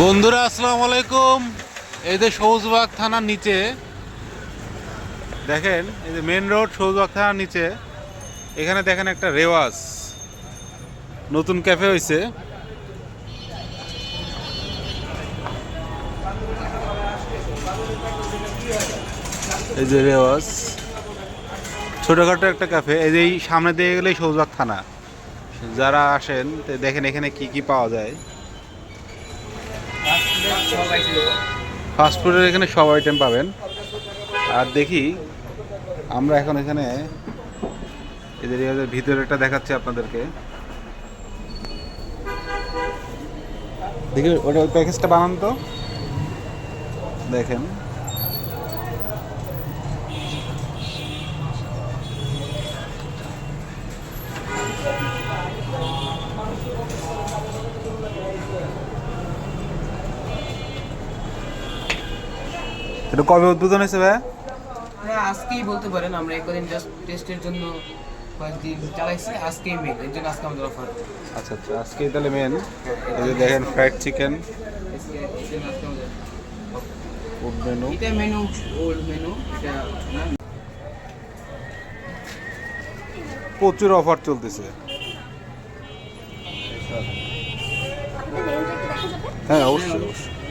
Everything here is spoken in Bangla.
বন্ধুরা, আসসালামু আলাইকুম। এই যে সবুজবাগ থানার নিচে, দেখেন, এই যে মেন রোড সবুজবাগ থানার নিচে, এখানে দেখেন একটা রেওয়াজ। নতুন ক্যাফে হয়েছে এই যে রেওয়াজ। ছোটোখাটো একটা ক্যাফে এই যে এই সামনে দিয়ে গেলেই সবুজবাগ থানা। যারা আসেন দেখেন এখানে কি কি পাওয়া যায়। ফাস্টফুডের এখানে সব আইটেম পাবেন। আর দেখি, আমরা এখন এখানে এদের ভিতরেটা দেখাচ্ছি আপনাদেরকে। দেখি, ওটা প্যাকেজটা বানান তো। দেখেন। এটা কবে উদ্বোধন হয়েছে ভাই হ্যাঁ আজকেই বলতে পারেন আমরা একদিন জাস্ট টেস্টের জন্য কয়েকদিন চালাইছি আজকেই মেন এর জন্য আজকে আমাদের অফার আচ্ছা আচ্ছা আজকে তাহলে মেন এই যে দেখেন ফ্রাইড চিকেন মেনু এটা মেনু ওল্ড মেনু এটা প্রচুর অফার চলতেছে। হ্যাঁ অবশ্যই অবশ্যই।